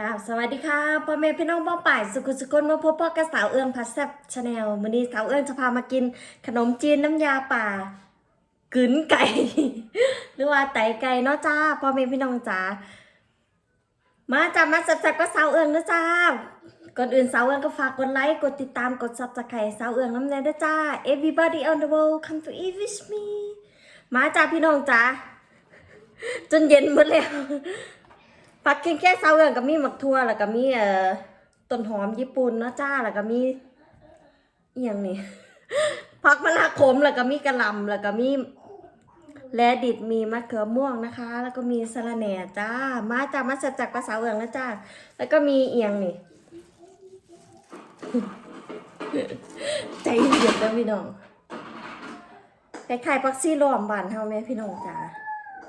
ราบสวัสดีค่ะพ่อแม่พี่น้องป้องป่ายสุขุสุคนมาพบพ่อกับสาวเอื้องพัสแซบชาแนลวันนี้สาวเอื้องจะพามากิน ขนมจีนน้ำยาป่ากึนไก่ หรือว่าไตไก่เนาะจ้าพ่อแม่พี่น้องจ้ามาจ้ามาสับสับก็สาวเอื้องนะจ้าก่อนอื่นสาวเอื้องก็ฝากกดไลค์กดติดตามกดซับสไครต์สาวเอื้องน้ำแน่ด้วยจ้า everybody on the world come to eat with me มาจ้าพี่น้องจ้าจนเย็นหมดแล้ว ผักแค่แค่เซาเอืองก็มีหมักทั่วแล้วก็มีเอ่อต้นหอมญี่ปุ่นเนาะจ้าแล้วก็มีเอียงนี่ผักมะนาวขมแล้วก็มีกระลำแล้วก็มีแลดิดมีมะเขือม่วงนะคะ แล้วก็มีสะระแหน่จ้า มาจากมาจากจากภาษาเอืองนะจ้า แล้วก็มีเอียงนี่ ใจเย็นๆนะพี่น้องคล้ายๆพักซี่รวมบานเฮาแม่พี่น้องจ้า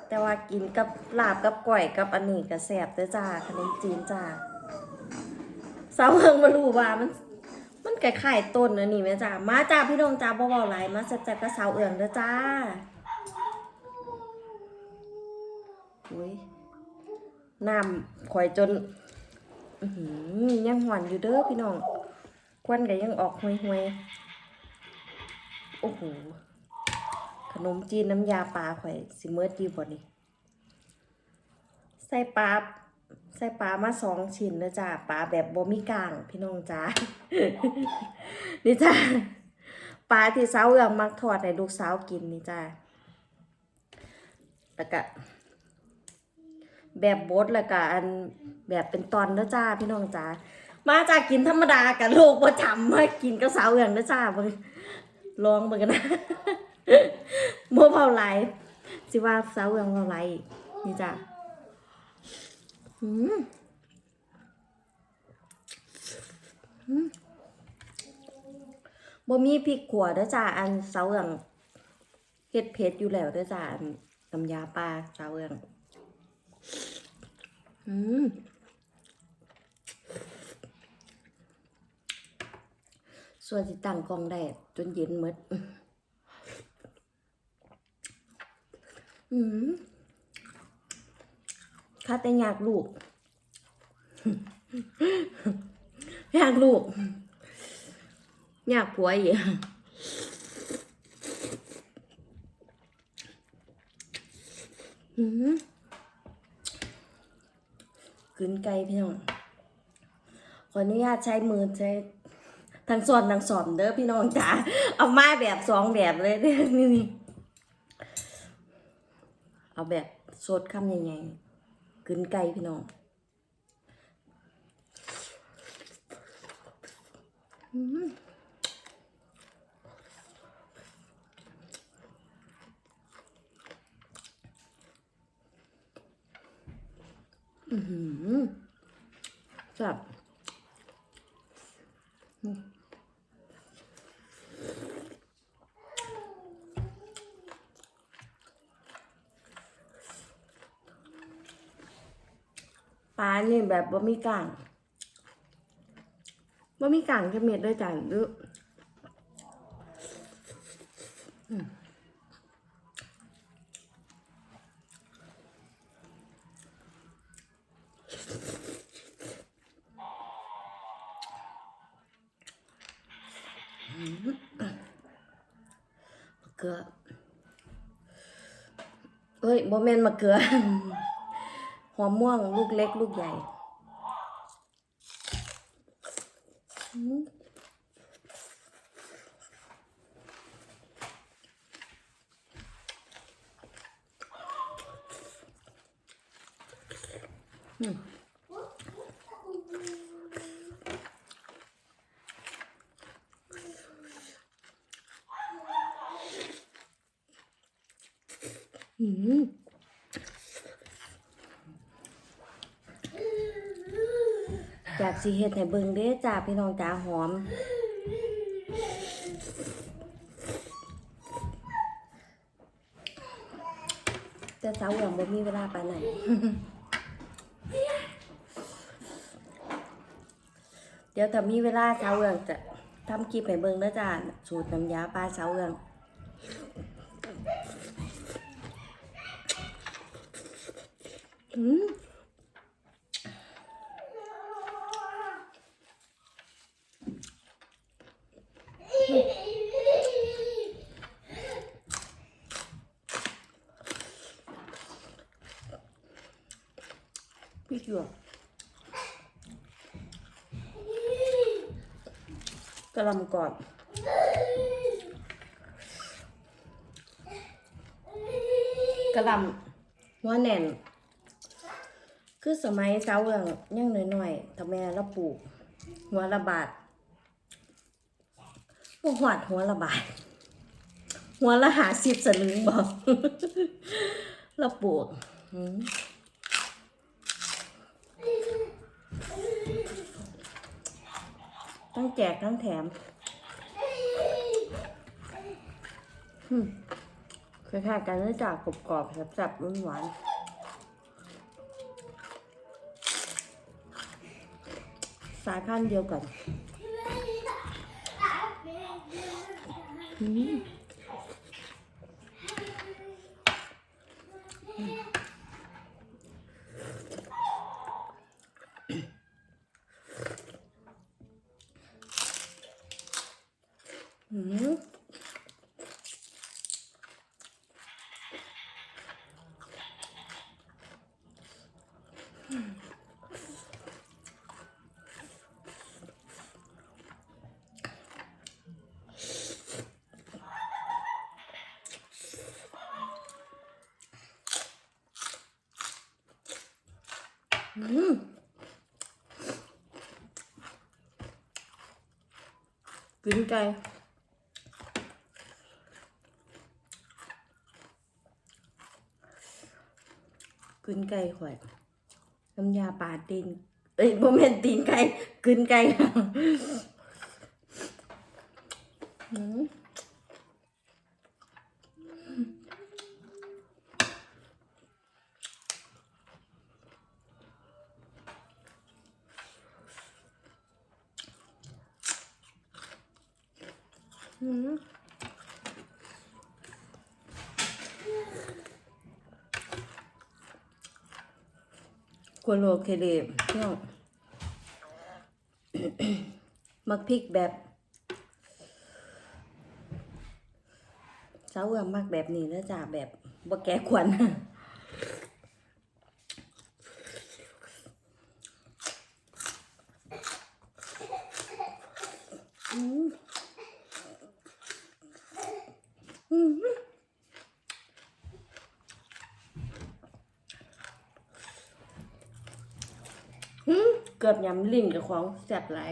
แต่ว่ากินกับลาบกับก่อยกับอันนี้ก็แซ่บเด้อจ้าขนมจีนจ้าสาวเมืองมารู้ว่ามันมันคล้ายๆต้นอันนี้แม่จ้ามาจ้าพี่น้องจ้าบ่เว้าหลมาแซ่บๆกับสาวเอืองเด้อจ้าอุ้ยน้ำข่อยจนอือยังหวานอยู่เด้อพี่น้องควันก็ยังออกห่วยๆโอ้โห ขนมจีนน้ำยาปลาข่อยสิเมิดดีบ่นี่ใส่ปลาใส่ปลามาสองชิ้นนะจ้าปลาแบบบ่มีกลาง พี่น้องจ้านี่จ้าปลาที่สาวเอืองมักทอดให้ลูกสาวกินนี่จ้าแล้วก็แบบบดแล้วก็อันแบบเป็นตอนนะจ้าพี่น้องจ้ามาจากกินธรรมดากับลูกประจำมากินกับสาวเอืองนะจ้าเบิ่งลองเบิ่งกันนะ โมเผาไหลสิว่าสาวเอืองเผาไหลนี่จ้ะอืมอืมบ่มีพริกขัวด้อจ้าอันเสาเอืองเฮ็ดเผ็ดอยู่แล้วเด้อจ้าอันน้ำยาปลาเสาเอืองอืมส่วนสิตั้งกองได้จนเย็นหมด อืมข้าแต่อยากลูก อยากลูก อยากผัวอีกอืมกลืนไก่พี่น้อง ขออนุญาตใช้มือใช้ทั้งสอนทั้งสอนเด้อพี่น้องจ๋าเอาไม้แบบสองแบบเลยเนี่นี่ เอาแบบสดคำใหญ่ๆกึนไก่พี่น้องอืมอือหือจับ ปลานี่แบบบ่มีกลางบ่มีกลางจะเม็ดด้วยจ้ะหรืออืมมะเขือเอ้ยบ่แม่นมะเขือ หัวม่วงลูกเล็กลูกใหญ่อืมอืมอืม จาก สีเฮ็ดให้เบิ่งเด้จ้าพี่น้องจ้าหอม แต่สาวหวงบ่มีเวลาปานไหนเดี๋ยวถ้ามีเวลาสาวเอืองจะทำคลิปให้เบิ่งเด้อจ้าสูตรน้ำยาปลาสาวเอืองอืม จั่วกระลำก่อนกระลำหัวแน่น คือสมัยสาวเอืองยังหน้อยๆถ้าแม่เราปลูก หัวละบาทบ่หอดหัวละบาทหัวละหาสิบสลึงบอกเราปลูกอืม ทั้งแจกทั้งแถมอืมคล้ายๆกันเนื่องจากกรอบๆแซ่บๆหวานสายพันธุ์เดียวกันอืม อืมอืม กินไก่กินไก่ข่อยน้ำยาปลาตีนเอ้ยโมเมนตีนไก่กินไก่อืม กัวโลเคเลพี่น้องมักพริกแบบสาวเอือมมักแบบนี้นะจ๊ะแบบบ่แก่ขวัญ อืมอืมอืมเกื อบยำลิ้นกับของแซ่บหลาย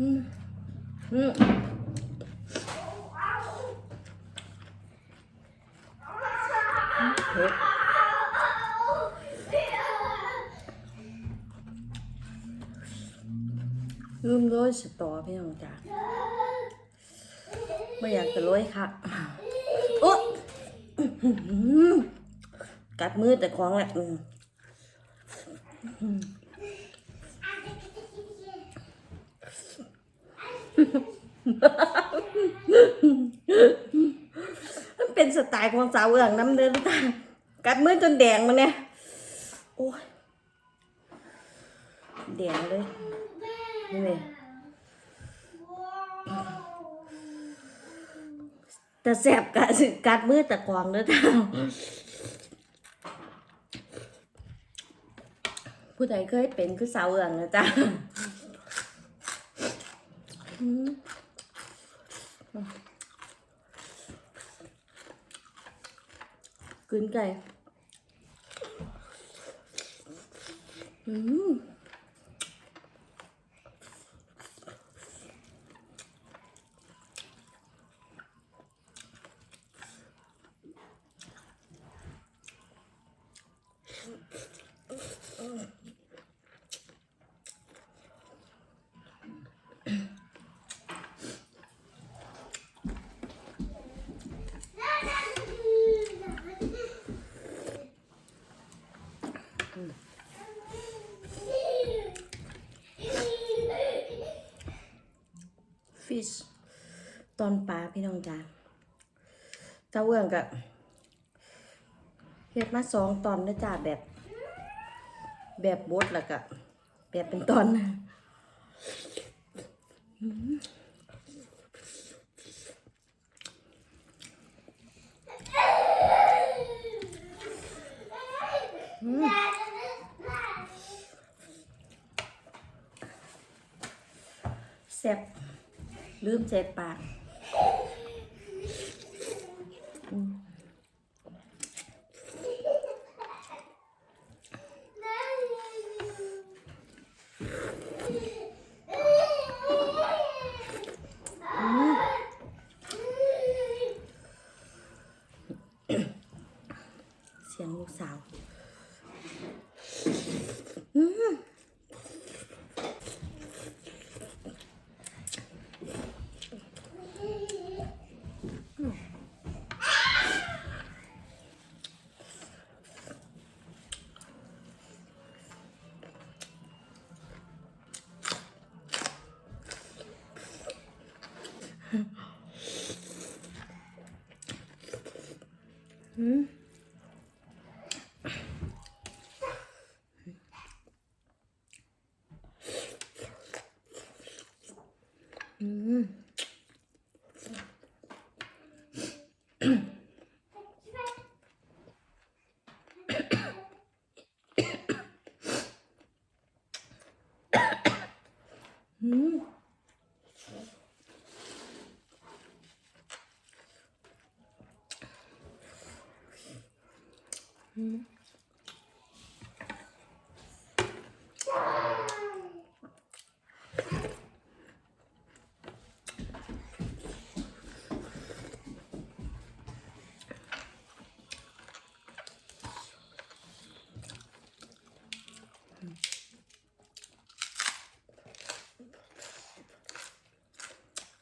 อืมอืมเผ็ดลืมโรยสตอพี่น้องจ้ะไม่อยากจะโรยค่ะโอ๊ะ กัดมือแต่ของแหละมันเป็นสไตล์ของสาวเอืองน้ำเดินตากัดมือจนแดงมันเนี่ย โอ้ยแดงเลย นี่แต่แสบกัดกัดมือแต่กวางเด้อท่า ผู้ใดเคยเป็นคือสาวเอืองนะจ๊ะกลืนไก่ อืม อนปลาพี่น้องจ้าตาเวืองกับเฮ็ดมาสองตอนนะจ้าแบบ แบบบดแล้วก็แบบเป็นตอนนะแซ่บลืมเจปาก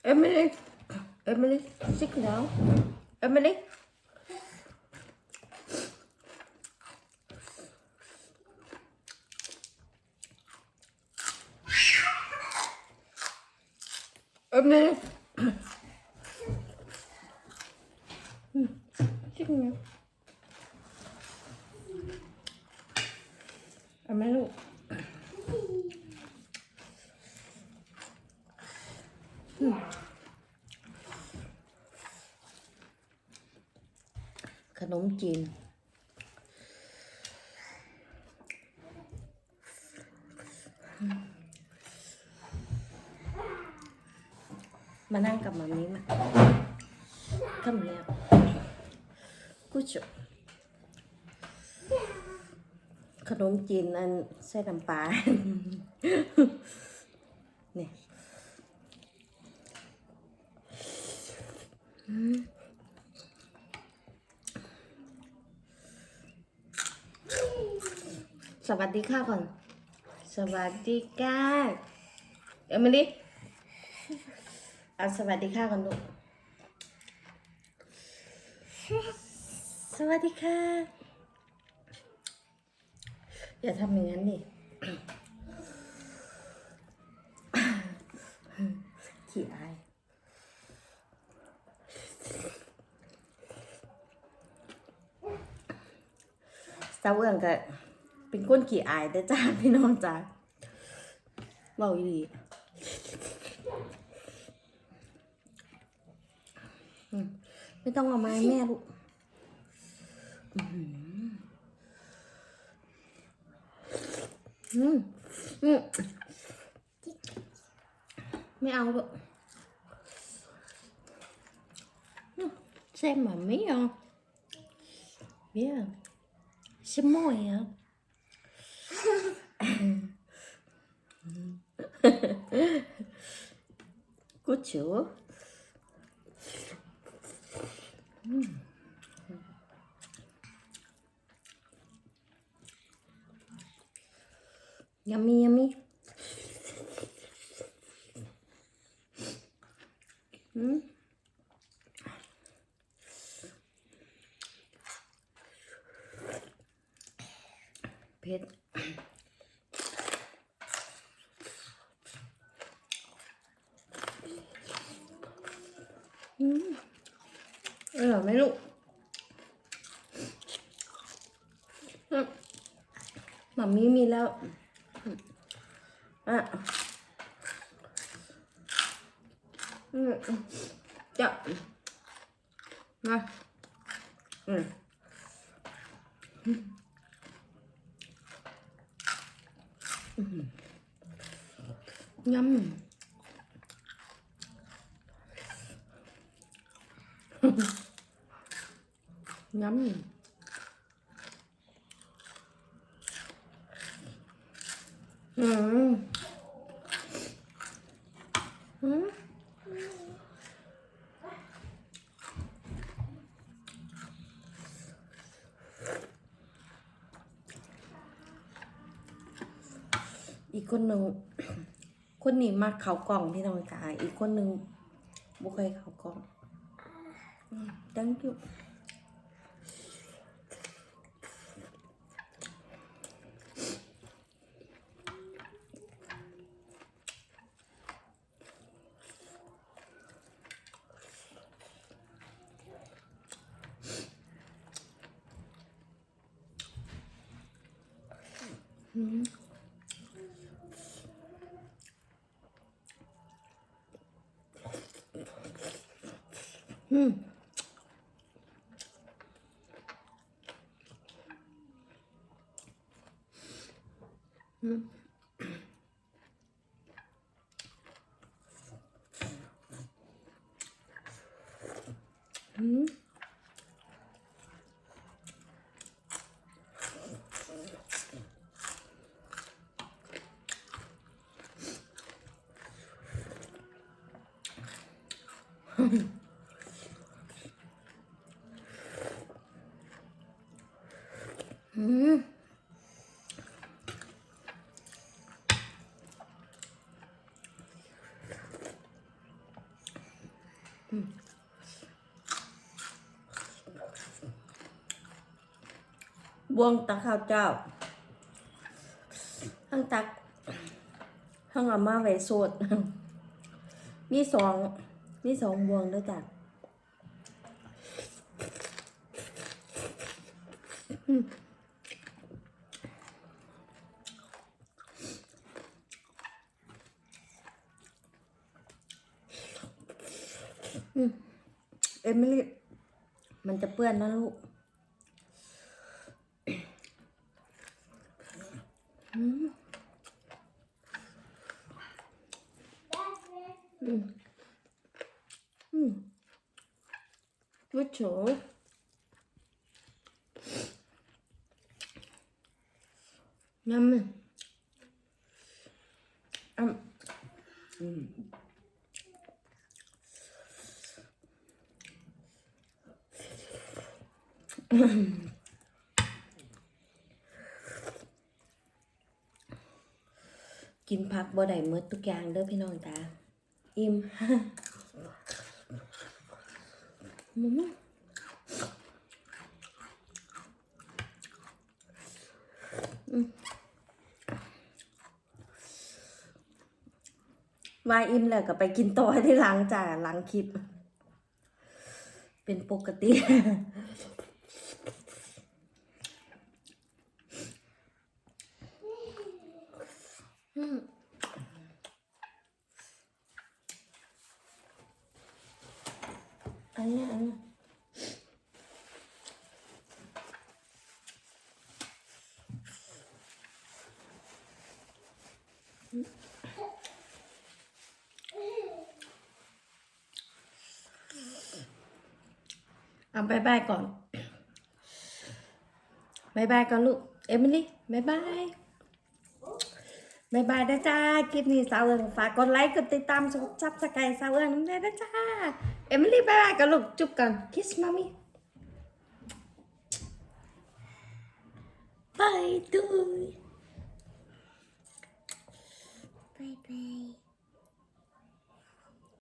Emily, Emily, sick now. Emily. ขนมจีน มานั่งกับมามีมาข้ามเนียกูจะขนมจีนอันใส่น้ำปลา เนี่ย ส วัสดีค่ะก่อน สวัสดีค่ะเอมิลี่อะสวัสดีค่ะก่อนลูกสวัสดีค่ะ อย่าทำอย่างนั้นดิขี้อายสาวเอื้องก็ เป็นคนขี้อายแต่จ้าพี่น้องจ้าเบาอีหลีไม่ต้องเอามาให้แม่ลูกอื้อหืออืมอืมไม่เอาลูกอืม xem mà mấy không biết không xem 고추. 음. Yummy, yummy. 음. 배 ลูกหมามีมีแล้วอ่ะจะมาอืมยำ Mm-hmm. งั้มอืมอืมอีกคนหนึ่ง คนนี้มาเขากล่องพี่น้องจ๋าอีกคนหนึ่งบุเคยเขากล่องอืม thank you อืม อืมอื บวงตักข้าวเจ้า ทั้งตัก ทั้งอาม่าไว้สดมีสองมีสองบวงด้วยจ้ะอืมอืม ไม่รีบ มันจะเปื้อนนะลูกอืมอืมอืมวิชโชยำมัน กินผักบ่ได้หมดทุกอย่างเด้อพี่น้องจ้าอิ่มมอืมว่าอิ่มแล้วก็ไปกินต่อที่หลังจ้าหลังคลิป เป็นปกติ อืมอันนี้อันนี้ เอาบายบายก่อนบายบายก่อนลูก เอมิลี่บายบายบายบายนะจ้า คลิปนี้สาวเอิงฝากกดไลค์ กดติดตามซับสไครต์สาวเอิงน้ได้นะจ้า เอมิลี่บายบายกันลูก จุ๊บกัน คิสมามี่บายดู bye bye.